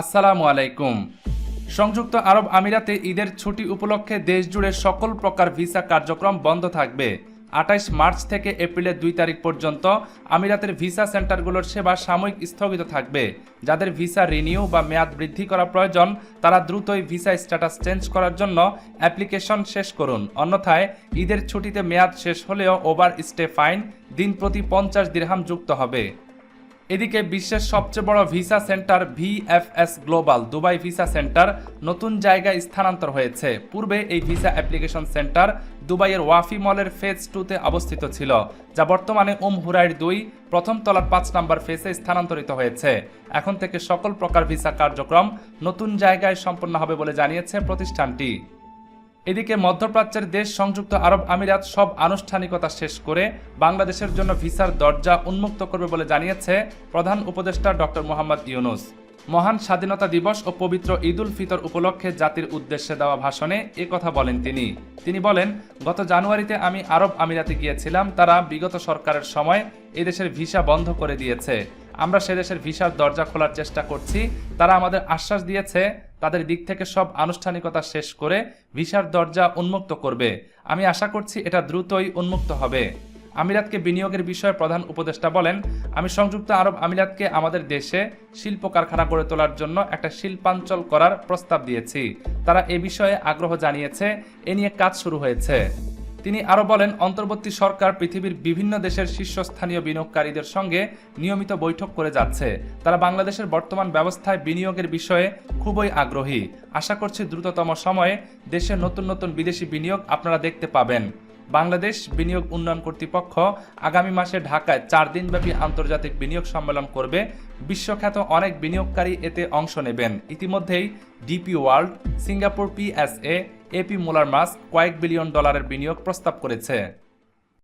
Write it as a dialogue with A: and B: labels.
A: আসসালামু আলাইকুম। সংযুক্ত আরব আমিরাতে ঈদের ছুটি উপলক্ষে দেশ জুড়ে সকল প্রকার ভিসা কার্যক্রম বন্ধ থাকবে। আঠাইশ মার্চ থেকে এপ্রিলের দুই তারিখ পর্যন্ত আমিরাতের ভিসা সেন্টারগুলোর সেবা সাময়িক স্থগিত থাকবে। যাদের ভিসা রিনিউ বা মেয়াদ বৃদ্ধি করা প্রয়োজন, তারা দ্রুতই ভিসা স্ট্যাটাস চেঞ্জ করার জন্য অ্যাপ্লিকেশন শেষ করুন। অন্যথায়, ঈদের ছুটিতে মেয়াদ শেষ হলেও ওভার স্টে ফাইন, দিন প্রতি পঞ্চাশ দিরহাম যুক্ত হবে। এদিকে বিশ্বের সবচেয়ে বড় visa centre VFS global, Dubai visa centre নতুন জায়গায় স্থানান্তর হয়েছে। পূর্বে এই ভিসা অ্যাপ্লিকেশন সেন্টার দুবাইয়ের ওয়াফি মলের ফেজ টুতে অবস্থিত ছিল, যা বর্তমানে উম হুরাইর দুই, প্রথম তলার পাঁচ নম্বর ফেসে স্থানান্তরিত হয়েছে। এখন থেকে সকল প্রকার ভিসা কার্যক্রম নতুন জায়গায় সম্পন্ন হবে বলে জানিয়েছে প্রতিষ্ঠানটি। এদিকে মধ্যপ্রাচ্যের দেশ সংযুক্ত আরব আমিরাত সব আনুষ্ঠানিকতা শেষ করে বাংলাদেশের জন্য ভিসার দরজা উন্মুক্ত করবে বলে জানিয়েছে প্রধান উপদেষ্টা ডক্টর মোহাম্মদ ইউনুস। মহান স্বাধীনতা দিবস ও পবিত্র ঈদুল ফিতর উপলক্ষে জাতির উদ্দেশ্যে দেওয়া ভাষণে এ কথা বলেন তিনি। তিনি বলেন, গত জানুয়ারিতে আমি আরব আমিরাতে গিয়েছিলাম। তারা বিগত সরকারের সময় এদেশের ভিসা বন্ধ করে দিয়েছে। আমরা সে দেশের ভিসার দরজা খোলার চেষ্টা করছি। তারা আমাদের আশ্বাস দিয়েছে তাদের দিক থেকে সব আনুষ্ঠানিকতা শেষ করে ভিসার দরজা উন্মুক্ত করবে। আমি আশা করছি এটা দ্রুতই উন্মুক্ত হবে। আমিরাতকে বিনিয়োগের বিষয়ে প্রধান উপদেষ্টা বলেন, আমি সংযুক্ত আরব আমিরাতকে আমাদের দেশে শিল্প কারখানা গড়ে তোলার জন্য একটা শিল্পাঞ্চল করার প্রস্তাব দিয়েছি। তারা এ বিষয়ে আগ্রহ জানিয়েছে, এ নিয়ে কাজ শুরু হয়েছে। তিনি আরও বলেন, অন্তর্বর্তী সরকার পৃথিবীর বিভিন্ন দেশের শীর্ষস্থানীয় বিনিয়োগকারীদের সঙ্গে নিয়মিত বৈঠক করে যাচ্ছে। তারা বাংলাদেশের বর্তমান ব্যবস্থায় বিনিয়োগের বিষয়ে খুবই আগ্রহী। আশা করছি দ্রুততম সময়ে দেশে নতুন নতুন বিদেশি বিনিয়োগ আপনারা দেখতে পাবেন। বাংলাদেশ বিনিয়োগ উন্নয়ন কর্তৃপক্ষ আগামী মাসে ঢাকায় চার দিনব্যাপী আন্তর্জাতিক বিনিয়োগ সম্মেলন করবে। বিশ্বখ্যাত অনেক বিনিয়োগকারী এতে অংশ নেবেন। ইতিমধ্যেই DP world, Singapore PSA AP Moller মাস কয়েক বিলিয়ন ডলারের বিনিয়োগ প্রস্তাব করেছে।